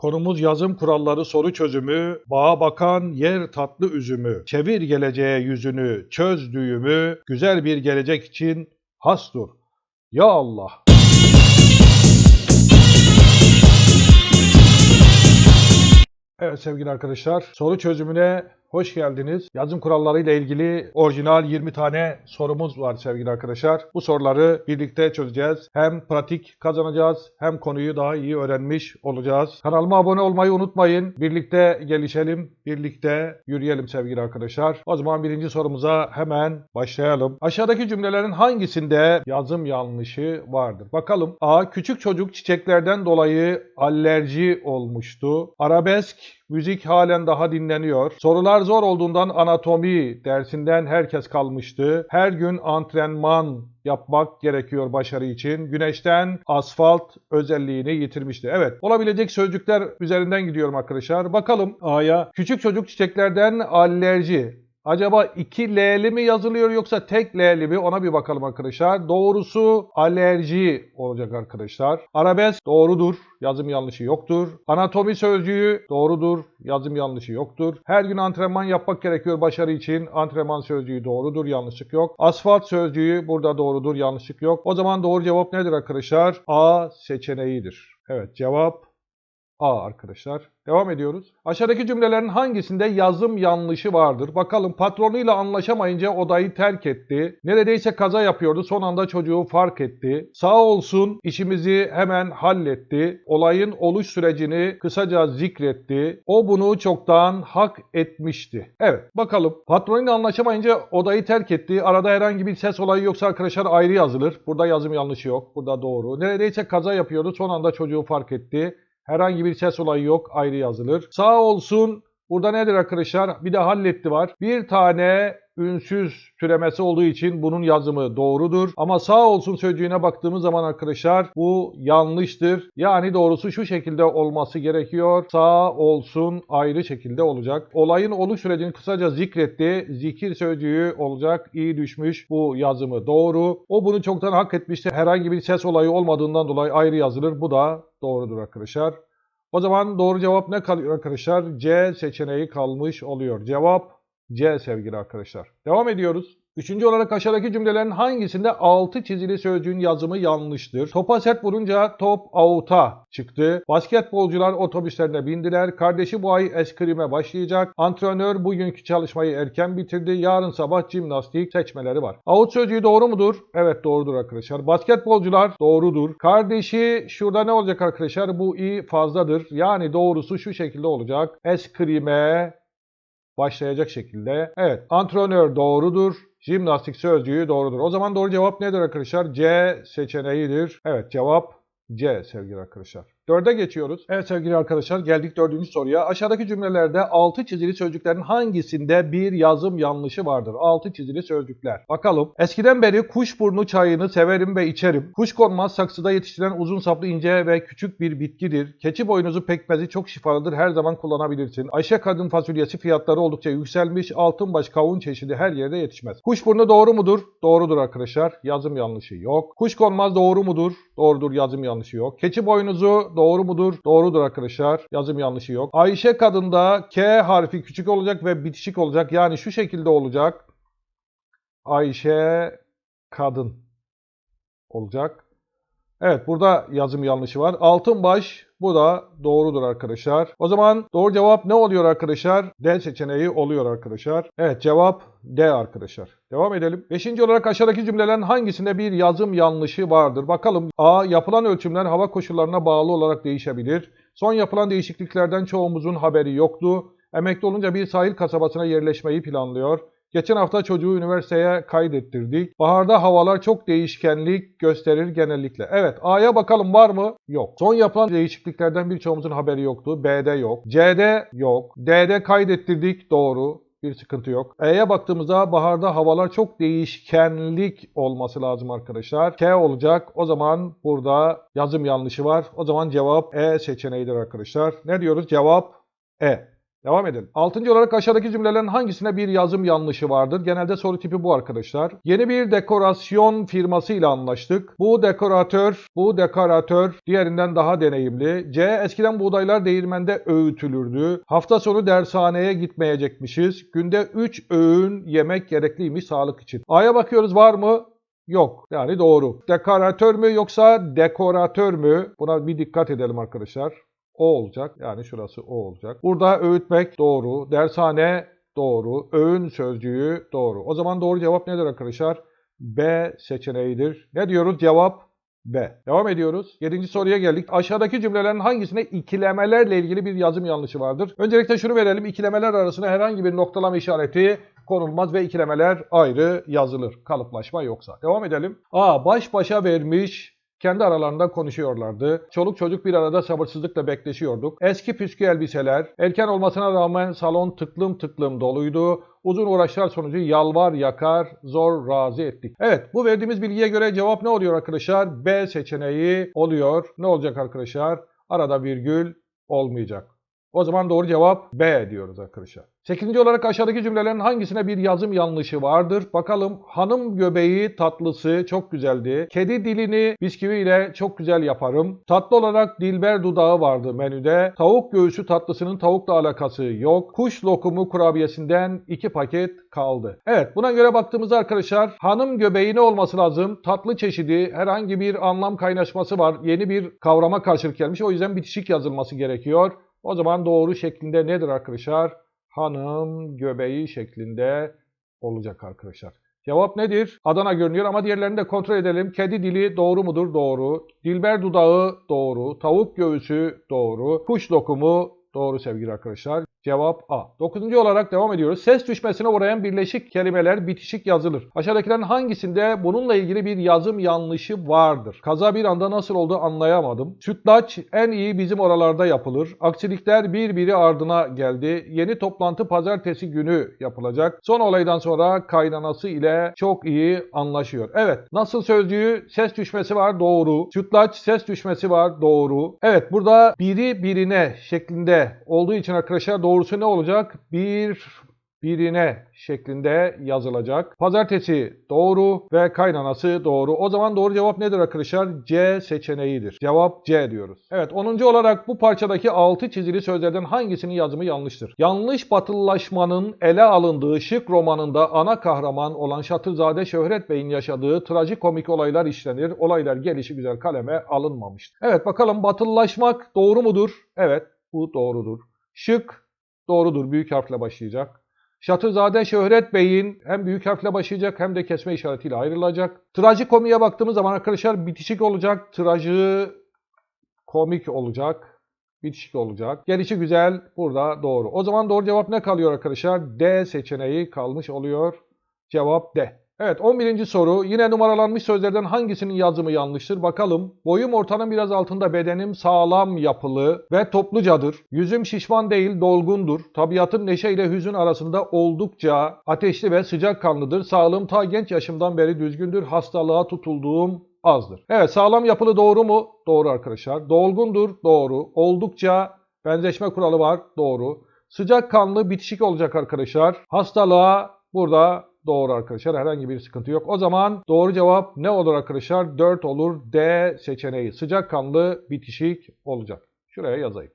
Konumuz yazım kuralları soru çözümü, bağa bakan yer tatlı üzümü, çevir geleceğe yüzünü, çöz düğümü, güzel bir gelecek için hastur. Ya Allah! Evet sevgili arkadaşlar, soru çözümüne hoş geldiniz. Yazım kuralları ile ilgili orijinal 20 tane sorumuz var sevgili arkadaşlar. Bu soruları birlikte çözeceğiz. Hem pratik kazanacağız hem konuyu daha iyi öğrenmiş olacağız. Kanalıma abone olmayı unutmayın. Birlikte gelişelim, birlikte yürüyelim sevgili arkadaşlar. O zaman birinci sorumuza hemen başlayalım. Aşağıdaki cümlelerin hangisinde yazım yanlışı vardır? Bakalım. A. Küçük çocuk çiçeklerden dolayı alerji olmuştu. Arabesk Müzik halen daha dinleniyor. Sorular zor olduğundan anatomi dersinden herkes kalmıştı. Her gün antrenman yapmak gerekiyor başarı için. Güneşten asfalt özelliğini yitirmişti. Evet, olabilecek sözcükler üzerinden gidiyorum arkadaşlar. Bakalım A'ya. Küçük çocuk çiçeklerden alerji. Acaba iki L'li mi yazılıyor yoksa tek L'li mi? Ona bir bakalım arkadaşlar. Doğrusu alerji olacak arkadaşlar. Arabesk doğrudur. Yazım yanlışı yoktur. Anatomi sözcüğü doğrudur. Yazım yanlışı yoktur. Her gün antrenman yapmak gerekiyor başarı için. Antrenman sözcüğü doğrudur. Yanlışlık yok. Asfalt sözcüğü burada doğrudur. Yanlışlık yok. O zaman doğru cevap nedir arkadaşlar? A seçeneğidir. Evet cevap A arkadaşlar. Devam ediyoruz. Aşağıdaki cümlelerin hangisinde yazım yanlışı vardır? Bakalım patronuyla anlaşamayınca odayı terk etti. Neredeyse kaza yapıyordu. Son anda çocuğu fark etti. Sağ olsun işimizi hemen halletti. Olayın oluş sürecini kısaca zikretti. O bunu çoktan hak etmişti. Evet bakalım. Patronuyla anlaşamayınca odayı terk etti. Arada herhangi bir ses olayı yoksa arkadaşlar ayrı yazılır. Burada yazım yanlışı yok. Burada doğru. Neredeyse kaza yapıyordu. Son anda çocuğu fark etti. Herhangi bir ses olayı yok. Ayrı yazılır. Sağ olsun. Burada nedir arkadaşlar? Bir de halletti var. Bir tane ünsüz türemesi olduğu için bunun yazımı doğrudur. Ama sağ olsun sözcüğüne baktığımız zaman arkadaşlar bu yanlıştır. Yani doğrusu şu şekilde olması gerekiyor. Sağ olsun ayrı şekilde olacak. Olayın oluş sürecini kısaca zikretti. Zikir sözcüğü olacak. İyi düşmüş. Bu yazımı doğru. O bunu çoktan hak etmişti. Herhangi bir ses olayı olmadığından dolayı ayrı yazılır. Bu da doğrudur arkadaşlar. O zaman doğru cevap ne kalıyor arkadaşlar? C seçeneği kalmış oluyor. Cevap C sevgili arkadaşlar. Devam ediyoruz. Üçüncü olarak aşağıdaki cümlelerin hangisinde altı çizili sözcüğün yazımı yanlıştır? Topa sert vurunca top out'a çıktı. Basketbolcular otobüslerine bindiler. Kardeşi bu ay eskrime başlayacak. Antrenör bugünkü çalışmayı erken bitirdi. Yarın sabah jimnastik seçmeleri var. Out sözcüğü doğru mudur? Evet doğrudur arkadaşlar. Basketbolcular doğrudur. Kardeşi şurada ne olacak arkadaşlar? Bu i fazladır. Yani doğrusu şu şekilde olacak. Eskrime başlayacak şekilde. Evet, antrenör doğrudur. Jimnastik sözcüğü doğrudur. O zaman doğru cevap nedir arkadaşlar? C seçeneğidir. Evet, cevap C sevgili arkadaşlar. Dörde geçiyoruz. Evet sevgili arkadaşlar geldik dördüncü soruya. Aşağıdaki cümlelerde altı çizili sözcüklerin hangisinde bir yazım yanlışı vardır? Altı çizili sözcükler. Bakalım. Eskiden beri kuşburnu çayını severim ve içerim. Kuşkonmaz saksıda yetiştirilen uzun saplı ince ve küçük bir bitkidir. Keçi boynuzu pekmezi çok şifalıdır. Her zaman kullanabilirsin. Ayşe kadın fasulyesi fiyatları oldukça yükselmiş. Altınbaş kavun çeşidi her yerde yetişmez. Kuşburnu doğru mudur? Doğrudur arkadaşlar. Yazım yanlışı yok. Kuşkonmaz doğru mudur? Doğrudur. Yazım yanlışı yok. Keçi boynuzu doğru mudur? Doğrudur arkadaşlar. Yazım yanlışı yok. Ayşe kadında K harfi küçük olacak ve bitişik olacak. Yani şu şekilde olacak. Ayşe kadın olacak. Evet burada yazım yanlışı var. Altınbaş bu da doğrudur arkadaşlar. O zaman doğru cevap ne oluyor arkadaşlar? D seçeneği oluyor arkadaşlar. Evet cevap D arkadaşlar. Devam edelim. Beşinci olarak aşağıdaki cümlelerin hangisinde bir yazım yanlışı vardır? Bakalım. A. Yapılan ölçümler hava koşullarına bağlı olarak değişebilir. Son yapılan değişikliklerden çoğumuzun haberi yoktu. Emekli olunca bir sahil kasabasına yerleşmeyi planlıyor. Geçen hafta çocuğu üniversiteye kaydettirdik. Baharda havalar çok değişkenlik gösterir genellikle. Evet A'ya bakalım var mı? Yok. Son yapılan değişikliklerden birçoğumuzun haberi yoktu. B'de yok. C'de yok. D'de kaydettirdik. Doğru. Bir sıkıntı yok. E'ye baktığımızda baharda havalar çok değişkenlik olması lazım arkadaşlar. K olacak. O zaman burada yazım yanlışı var. O zaman cevap E seçeneğidir arkadaşlar. Ne diyoruz? Cevap E. Devam edelim. Altıncı olarak aşağıdaki cümlelerin hangisine bir yazım yanlışı vardır? Genelde soru tipi bu arkadaşlar. Yeni bir dekorasyon firması ile anlaştık. Bu dekoratör, bu dekoratör diğerinden daha deneyimli. C. Eskiden buğdaylar değirmende öğütülürdü. Hafta sonu dershaneye gitmeyecekmişiz. Günde 3 öğün yemek gerekliymiş sağlık için. A'ya bakıyoruz var mı? Yok. Yani doğru. Dekoratör mü yoksa dekoratör mü? Buna bir dikkat edelim arkadaşlar. O olacak. Yani şurası o olacak. Burada öğütmek doğru. Dershane doğru. Öğün sözcüğü doğru. O zaman doğru cevap nedir arkadaşlar? B seçeneğidir. Ne diyoruz? Cevap B. Devam ediyoruz. Yedinci soruya geldik. Aşağıdaki cümlelerin hangisine ikilemelerle ilgili bir yazım yanlışı vardır? Öncelikle şunu verelim. İkilemeler arasında herhangi bir noktalama işareti konulmaz ve ikilemeler ayrı yazılır. Kalıplaşma yoksa. Devam edelim. A. Baş başa vermiş kendi aralarında konuşuyorlardı. Çoluk çocuk bir arada sabırsızlıkla bekleşiyorduk. Eski püskü elbiseler, erken olmasına rağmen salon tıklım tıklım doluydu. Uzun uğraşlar sonucu yalvar yakar, zor razı ettik. Evet bu verdiğimiz bilgiye göre cevap ne oluyor arkadaşlar? B seçeneği oluyor. Ne olacak arkadaşlar? Arada virgül olmayacak. O zaman doğru cevap B diyoruz arkadaşlar. Sekizinci olarak aşağıdaki cümlelerin hangisine bir yazım yanlışı vardır? Bakalım hanım göbeği tatlısı çok güzeldi. Kedi dilini bisküviyle çok güzel yaparım. Tatlı olarak dilber dudağı vardı menüde. Tavuk göğsü tatlısının tavukla alakası yok. Kuş lokumu kurabiyesinden iki paket kaldı. Evet buna göre baktığımızda arkadaşlar hanım göbeği ne olması lazım? Tatlı çeşidi herhangi bir anlam kaynaşması var. Yeni bir kavrama karşılık gelmiş. O yüzden bitişik yazılması gerekiyor. O zaman doğru şeklinde nedir arkadaşlar? Hanım göbeği şeklinde olacak arkadaşlar. Cevap nedir? Adana görünüyor ama diğerlerini de kontrol edelim. Kedi dili doğru mudur? Doğru. Dilber dudağı doğru. Tavuk göğsü doğru. Kuş lokumu doğru sevgili arkadaşlar. Cevap A. Dokuzuncu olarak devam ediyoruz. Ses düşmesine uğrayan birleşik kelimeler bitişik yazılır. Aşağıdakilerin hangisinde bununla ilgili bir yazım yanlışı vardır? Kaza bir anda nasıl oldu anlayamadım. Sütlaç en iyi bizim oralarda yapılır. Aksilikler birbiri ardına geldi. Yeni toplantı pazartesi günü yapılacak. Son olaydan sonra kaynanası ile çok iyi anlaşıyor. Evet. Nasıl sözcüğü ses düşmesi var doğru. Sütlaç ses düşmesi var doğru. Evet burada biri birine şeklinde olduğu için arkadaşlar doğrusu ne olacak? Bir birine şeklinde yazılacak. Pazartesi doğru ve kaynanası doğru. O zaman doğru cevap nedir arkadaşlar? C seçeneğidir. Cevap C diyoruz. Evet 10. olarak bu parçadaki 6 çizili sözlerden hangisinin yazımı yanlıştır? Yanlış batılılaşmanın ele alındığı şık romanında ana kahraman olan Şatılzade Şöhret Bey'in yaşadığı trajikomik olaylar işlenir. Olaylar gelişi güzel kaleme alınmamıştır. Evet bakalım batılılaşmak doğru mudur? Evet bu doğrudur. Şık doğrudur. Büyük harfle başlayacak. Şatızade Şöhret Bey'in hem büyük harfle başlayacak hem de kesme işaretiyle ayrılacak. Trajikomiye baktığımız zaman arkadaşlar bitişik olacak. Trajı komik olacak. Bitişik olacak. Gelişi güzel. Burada doğru. O zaman doğru cevap ne kalıyor arkadaşlar? D seçeneği kalmış oluyor. Cevap D. Evet 11. soru. Yine numaralanmış sözlerden hangisinin yazımı yanlıştır? Bakalım. Boyum ortanın biraz altında bedenim sağlam yapılı ve toplucadır. Yüzüm şişman değil dolgundur. Tabiatım neşe ile hüzün arasında oldukça ateşli ve sıcak kanlıdır. Sağlığım ta genç yaşımdan beri düzgündür. Hastalığa tutulduğum azdır. Evet sağlam yapılı doğru mu? Doğru arkadaşlar. Dolgundur. Doğru. Oldukça benzeşme kuralı var. Doğru. Sıcak kanlı bitişik olacak arkadaşlar. Hastalığa burada Doğru arkadaşlar. Herhangi bir sıkıntı yok. O zaman doğru cevap ne olur arkadaşlar? 4 olur. D seçeneği. Sıcakkanlı bitişik olacak. Şuraya yazayım.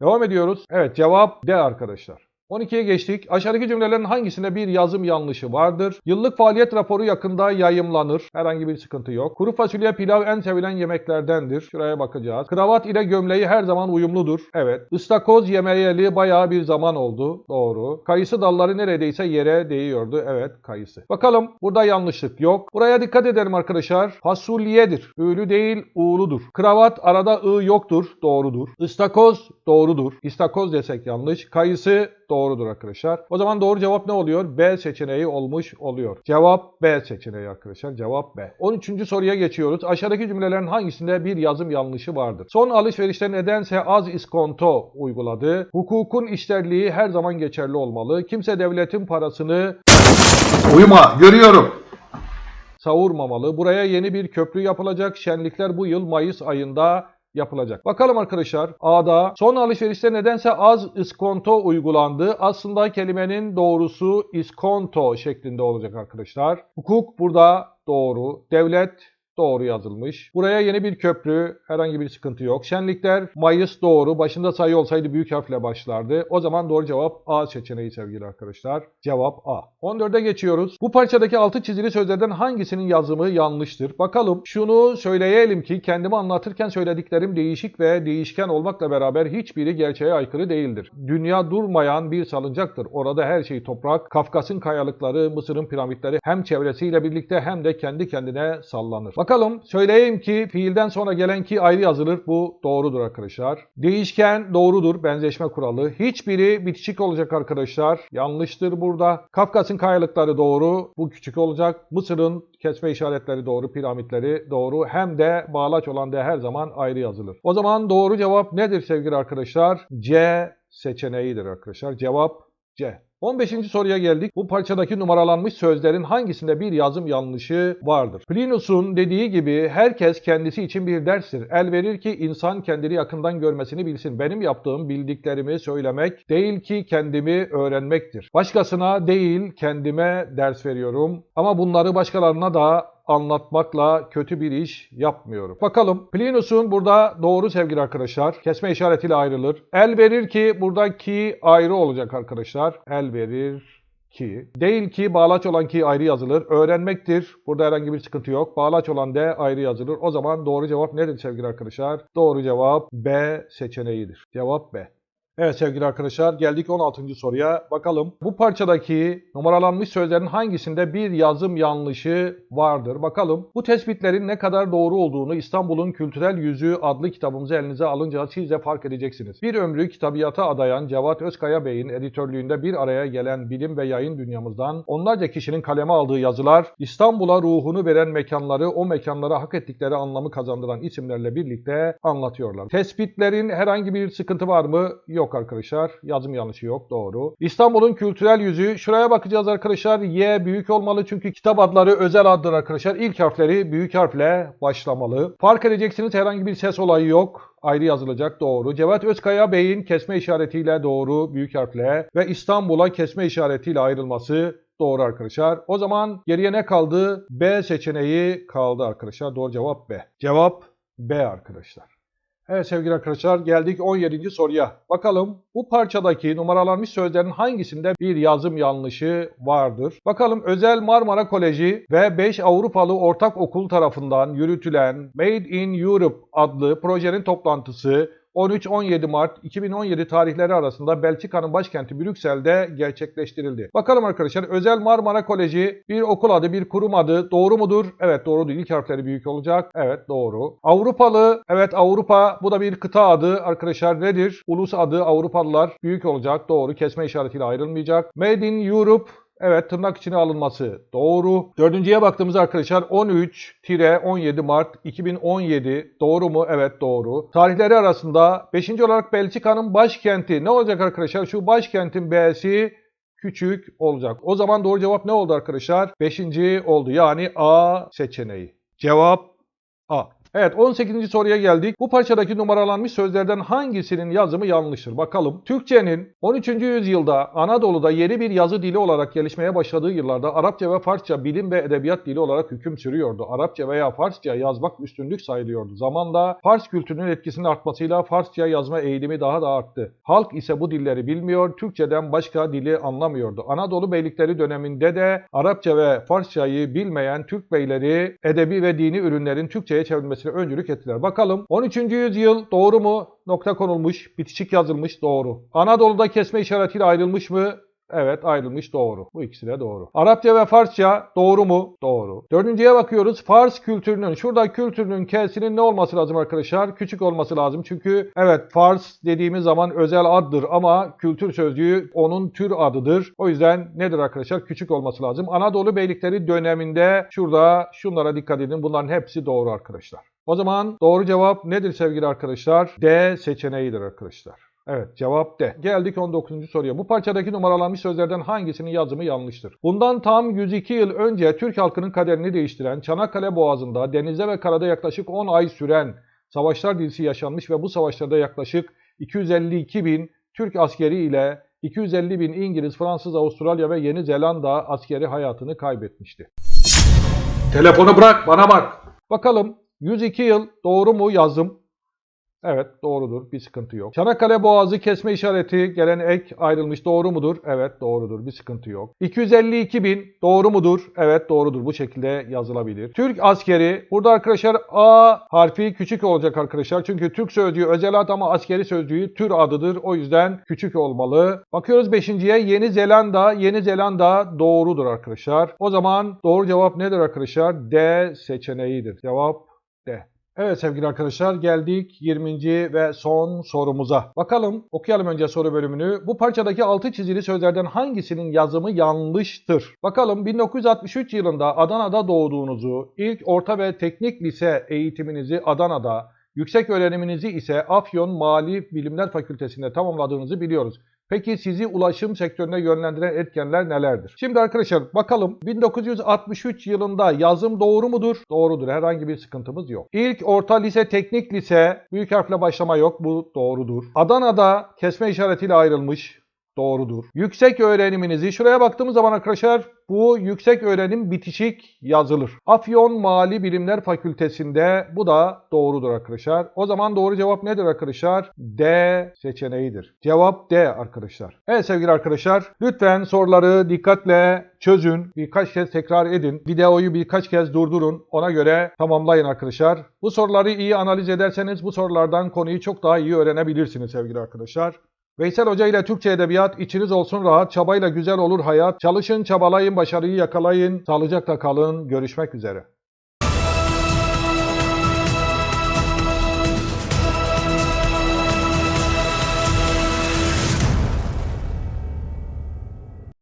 Devam ediyoruz. Evet cevap D arkadaşlar. 12'ye geçtik. Aşağıdaki cümlelerin hangisinde bir yazım yanlışı vardır? Yıllık faaliyet raporu yakında yayımlanır. Herhangi bir sıkıntı yok. Kuru fasulye pilav en sevilen yemeklerdendir. Şuraya bakacağız. Kravat ile gömleği her zaman uyumludur. Evet. Istakoz yemeyeli bayağı bir zaman oldu. Doğru. Kayısı dalları neredeyse yere değiyordu. Evet kayısı. Bakalım burada yanlışlık yok. Buraya dikkat edelim arkadaşlar. Fasulyedir. Ülü değil uğuludur. Kravat arada ı yoktur. Doğrudur. Istakoz doğrudur. İstakoz desek yanlış. Kayısı doğrudur arkadaşlar. O zaman doğru cevap ne oluyor? B seçeneği olmuş oluyor. Cevap B seçeneği arkadaşlar. Cevap B. 13. soruya geçiyoruz. Aşağıdaki cümlelerin hangisinde bir yazım yanlışı vardır? Son alışverişte nedense az iskonto uyguladı. Hukukun işlerliği her zaman geçerli olmalı. Kimse devletin parasını Uyuma, görüyorum. savurmamalı. Buraya yeni bir köprü yapılacak. Şenlikler bu yıl Mayıs ayında yapılacak. Bakalım arkadaşlar A'da son alışverişte nedense az iskonto uygulandı. Aslında kelimenin doğrusu iskonto şeklinde olacak arkadaşlar. Hukuk burada doğru. Devlet Doğru yazılmış. Buraya yeni bir köprü, herhangi bir sıkıntı yok. Şenlikler, Mayıs doğru. Başında sayı olsaydı büyük harfle başlardı. O zaman doğru cevap A seçeneği sevgili arkadaşlar. Cevap A. 14'e geçiyoruz. Bu parçadaki altı çizili sözlerden hangisinin yazımı yanlıştır? Bakalım şunu söyleyelim ki kendimi anlatırken söylediklerim değişik ve değişken olmakla beraber hiçbiri gerçeğe aykırı değildir. Dünya durmayan bir salıncaktır. Orada her şey toprak, Kafkas'ın kayalıkları, Mısır'ın piramitleri hem çevresiyle birlikte hem de kendi kendine sallanır. Bakalım söyleyeyim ki fiilden sonra gelen ki ayrı yazılır. Bu doğrudur arkadaşlar. Değişken doğrudur benzeşme kuralı. Hiçbiri bitişik olacak arkadaşlar. Yanlıştır burada. Kafkas'ın kayalıkları doğru. Bu küçük olacak. Mısır'ın kesme işaretleri doğru, piramitleri doğru. Hem de bağlaç olan da her zaman ayrı yazılır. O zaman doğru cevap nedir sevgili arkadaşlar? C seçeneğidir arkadaşlar. Cevap C. 15. soruya geldik. Bu parçadaki numaralanmış sözlerin hangisinde bir yazım yanlışı vardır? Plinus'un dediği gibi herkes kendisi için bir derstir. El verir ki insan kendini yakından görmesini bilsin. Benim yaptığım bildiklerimi söylemek değil ki kendimi öğrenmektir. Başkasına değil kendime ders veriyorum. Ama bunları başkalarına da anlatmakla kötü bir iş yapmıyorum. Bakalım Plinus'un burada doğru sevgili arkadaşlar. Kesme işaretiyle ayrılır. El verir ki buradaki ayrı olacak arkadaşlar. El verir ki. Değil ki bağlaç olan ki ayrı yazılır. Öğrenmektir. Burada herhangi bir sıkıntı yok. Bağlaç olan de ayrı yazılır. O zaman doğru cevap nedir sevgili arkadaşlar? Doğru cevap B seçeneğidir. Cevap B. Evet sevgili arkadaşlar geldik 16. soruya. Bakalım bu parçadaki numaralanmış sözlerin hangisinde bir yazım yanlışı vardır? Bakalım bu tespitlerin ne kadar doğru olduğunu İstanbul'un Kültürel Yüzü adlı kitabımızı elinize alınca siz de fark edeceksiniz. Bir ömrü kitabiyata adayan Cevat Özkaya Bey'in editörlüğünde bir araya gelen bilim ve yayın dünyamızdan onlarca kişinin kaleme aldığı yazılar İstanbul'a ruhunu veren mekanları o mekanlara hak ettikleri anlamı kazandıran isimlerle birlikte anlatıyorlar. Tespitlerin herhangi bir sıkıntı var mı? Yok arkadaşlar. Yazım yanlışı yok. Doğru. İstanbul'un kültürel yüzü. Şuraya bakacağız arkadaşlar. Y büyük olmalı çünkü kitap adları özel addır arkadaşlar. İlk harfleri büyük harfle başlamalı. Fark edeceksiniz herhangi bir ses olayı yok ayrı yazılacak doğru. Cevat Özkaya Bey'in kesme işaretiyle doğru büyük harfle ve İstanbul'a kesme işaretiyle ayrılması doğru arkadaşlar. O zaman geriye ne kaldı? B seçeneği kaldı arkadaşlar. Doğru cevap B. Cevap B arkadaşlar. Evet sevgili arkadaşlar geldik 17. soruya. Bakalım bu parçadaki numaralanmış sözlerin hangisinde bir yazım yanlışı vardır? Bakalım Özel Marmara Koleji ve 5 Avrupalı ortak okul tarafından yürütülen Made in Europe adlı projenin toplantısı 13-17 Mart 2017 tarihleri arasında Belçika'nın başkenti Brüksel'de gerçekleştirildi. Bakalım arkadaşlar Özel Marmara Koleji bir okul adı, bir kurum adı. Doğru mudur? Evet doğru değil. İlk harfleri büyük olacak. Evet doğru. Avrupalı, evet Avrupa bu da bir kıta adı. Arkadaşlar nedir? Ulus adı Avrupalılar büyük olacak. Doğru. Kesme işaretiyle ayrılmayacak. Made in Europe Evet tırnak içine alınması doğru. Dördüncüye baktığımızda arkadaşlar 13-17 Mart 2017 doğru mu? Evet doğru. Tarihleri arasında 5. olarak Belçika'nın başkenti ne olacak arkadaşlar? Şu başkentin B'si küçük olacak. O zaman doğru cevap ne oldu arkadaşlar? 5. oldu yani A seçeneği. Cevap A. Evet 18. soruya geldik. Bu parçadaki numaralanmış sözlerden hangisinin yazımı yanlıştır? Bakalım. Türkçenin 13. yüzyılda Anadolu'da yeni bir yazı dili olarak gelişmeye başladığı yıllarda Arapça ve Farsça bilim ve edebiyat dili olarak hüküm sürüyordu. Arapça veya Farsça yazmak üstünlük sayılıyordu. Zamanla Fars kültürünün etkisinin artmasıyla Farsça yazma eğilimi daha da arttı. Halk ise bu dilleri bilmiyor, Türkçeden başka dili anlamıyordu. Anadolu beylikleri döneminde de Arapça ve Farsçayı bilmeyen Türk beyleri edebi ve dini ürünlerin Türkçe'ye çevrilmesine öncülük ettiler. Bakalım 13. yüzyıl doğru mu? Nokta konulmuş, bitişik yazılmış doğru. Anadolu'da kesme işaretiyle ayrılmış mı? Evet ayrılmış doğru. Bu ikisi de doğru. Arapça ve Farsça doğru mu? Doğru. Dördüncüye bakıyoruz. Fars kültürünün, şurada kültürünün K'sinin ne olması lazım arkadaşlar? Küçük olması lazım. Çünkü evet Fars dediğimiz zaman özel addır ama kültür sözcüğü onun tür adıdır. O yüzden nedir arkadaşlar? Küçük olması lazım. Anadolu beylikleri döneminde şurada şunlara dikkat edin. Bunların hepsi doğru arkadaşlar. O zaman doğru cevap nedir sevgili arkadaşlar? D seçeneğidir arkadaşlar. Evet cevap D. Geldik 19. soruya. Bu parçadaki numaralanmış sözlerden hangisinin yazımı yanlıştır? Bundan tam 102 yıl önce Türk halkının kaderini değiştiren Çanakkale Boğazı'nda denizde ve karada yaklaşık 10 ay süren savaşlar dizisi yaşanmış ve bu savaşlarda yaklaşık 252 bin Türk askeri ile 250 bin İngiliz, Fransız, Avustralya ve Yeni Zelanda askeri hayatını kaybetmişti. Telefonu bırak bana bak. Bakalım 102 yıl doğru mu yazım? Evet doğrudur bir sıkıntı yok. Çanakkale Boğazı kesme işareti gelen ek ayrılmış doğru mudur? Evet doğrudur bir sıkıntı yok. 252 bin doğru mudur? Evet doğrudur bu şekilde yazılabilir. Türk askeri burada arkadaşlar A harfi küçük olacak arkadaşlar. Çünkü Türk sözcüğü özel ad ama askeri sözcüğü tür adıdır. O yüzden küçük olmalı. Bakıyoruz 5.ye Yeni Zelanda. Yeni Zelanda doğrudur arkadaşlar. O zaman doğru cevap nedir arkadaşlar? D seçeneğidir. Cevap D. Evet sevgili arkadaşlar geldik 20. ve son sorumuza. Bakalım okuyalım önce soru bölümünü. Bu parçadaki altı çizili sözlerden hangisinin yazımı yanlıştır? Bakalım 1963 yılında Adana'da doğduğunuzu, ilk orta ve teknik lise eğitiminizi Adana'da, yüksek öğreniminizi ise Afyon Mali Bilimler Fakültesi'nde tamamladığınızı biliyoruz. Peki sizi ulaşım sektörüne yönlendiren etkenler nelerdir? Şimdi arkadaşlar bakalım 1963 yılında yazım doğru mudur? Doğrudur. Herhangi bir sıkıntımız yok. İlk orta lise, teknik lise büyük harfle başlama yok. Bu doğrudur. Adana'da kesme işaretiyle ayrılmış. Doğrudur. Yüksek öğreniminizi şuraya baktığımız zaman arkadaşlar bu yüksek öğrenim bitişik yazılır. Afyon Mali Bilimler Fakültesinde bu da doğrudur arkadaşlar. O zaman doğru cevap nedir arkadaşlar? D seçeneğidir. Cevap D arkadaşlar. Evet sevgili arkadaşlar lütfen soruları dikkatle çözün. Birkaç kez tekrar edin. Videoyu birkaç kez durdurun. Ona göre tamamlayın arkadaşlar. Bu soruları iyi analiz ederseniz bu sorulardan konuyu çok daha iyi öğrenebilirsiniz sevgili arkadaşlar. Veysel Hoca ile Türkçe Edebiyat içiniz olsun rahat, çabayla güzel olur hayat. Çalışın, çabalayın, başarıyı yakalayın. Sağlıcakla kalın. Görüşmek üzere.